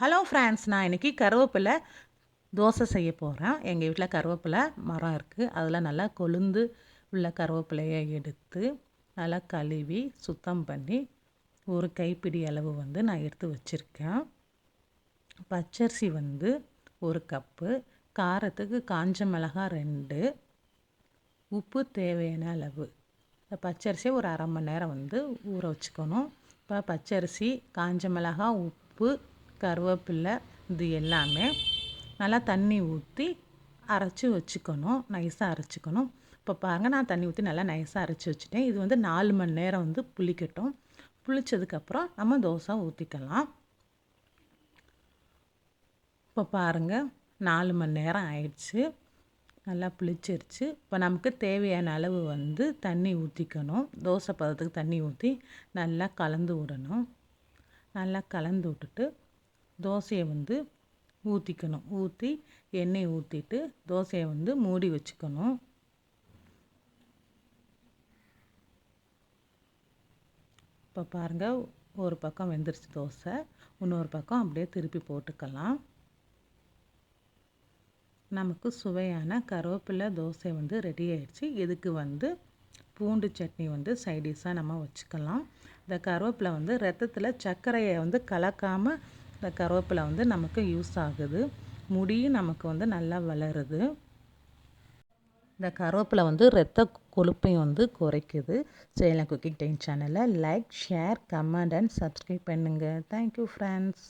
Hello friends நான் இன்றைக்கி கருவேப்பிலை தோசை செய்ய போகிறேன் எங்கள் வீட்டில் கருவேப்பிலை மரம் இருக்குது அதில் நல்லா கொழுந்து உள்ள கருவேப்பிலையை எடுத்து நல்லா கழுவி சுத்தம் பண்ணி ஒரு கைப்பிடி அளவு வந்து நான் எடுத்து வச்சுருக்கேன். பச்சரிசி வந்து ஒரு கப்பு காரத்துக்கு காஞ்ச மிளகா ரெண்டு உப்பு தேவையான அளவு. இந்த பச்சரிசியை ஒரு அரை மணி நேரம் வந்து ஊற வச்சுக்கணும். இப்போ பச்சரிசி காஞ்ச மிளகா உப்பு கருவேப்பில்லை இது எல்லாமே நல்லா தண்ணி ஊற்றி அரைச்சி வச்சுக்கணும். நைஸாக அரைச்சிக்கணும். இப்போ பாருங்கள் நான் தண்ணி ஊற்றி நல்லா நைஸாக அரைச்சி வச்சுட்டேன். இது வந்து நாலு மணி நேரம் வந்து புளிக்கட்டும். புளிச்சதுக்கப்புறம் நம்ம தோசை ஊற்றிக்கலாம் இப்போ பாருங்கள் நாலு மணி நேரம் ஆயிடுச்சு. நல்லா புளிச்சிருச்சு. இப்போ நமக்கு தேவையான அளவு வந்து தண்ணி ஊற்றிக்கணும் தோசை பதத்துக்கு தண்ணி ஊற்றி நல்லா கலந்து விடணும் நல்லா கலந்து விட்டுட்டு தோசையை வந்து ஊற்றிக்கணும் ஊற்றி எண்ணெய் ஊற்றிட்டு தோசையை வந்து மூடி வச்சுக்கணும். இப்போ பாருங்கள் ஒரு பக்கம் வெந்துருச்சு தோசை இன்னொரு பக்கம் அப்படியே திருப்பி போட்டுக்கலாம். நமக்கு சுவையான கருவேப்பிலை தோசை வந்து ரெடி ஆயிடுச்சு. இதுக்கு வந்து பூண்டு சட்னி வந்து சைடிஷாக நம்ம வச்சுக்கலாம். இந்த கருவேப்பிலை வந்து ரத்தத்தில் சர்க்கரையை வந்து கலக்காமல் இந்த கருவேப்பிலை வந்து நமக்கு யூஸ் ஆகுது. முடியும் நமக்கு வந்து நல்லா வளருது. இந்த கருவேப்பிலை வந்து ரத்த கொழுப்பையும் வந்து குறைக்குது. சேலம் குக்கிங் டைம் சேனலை like share comment and subscribe பண்ணுங்கள் தேங்க்யூ ஃப்ரெண்ட்ஸ்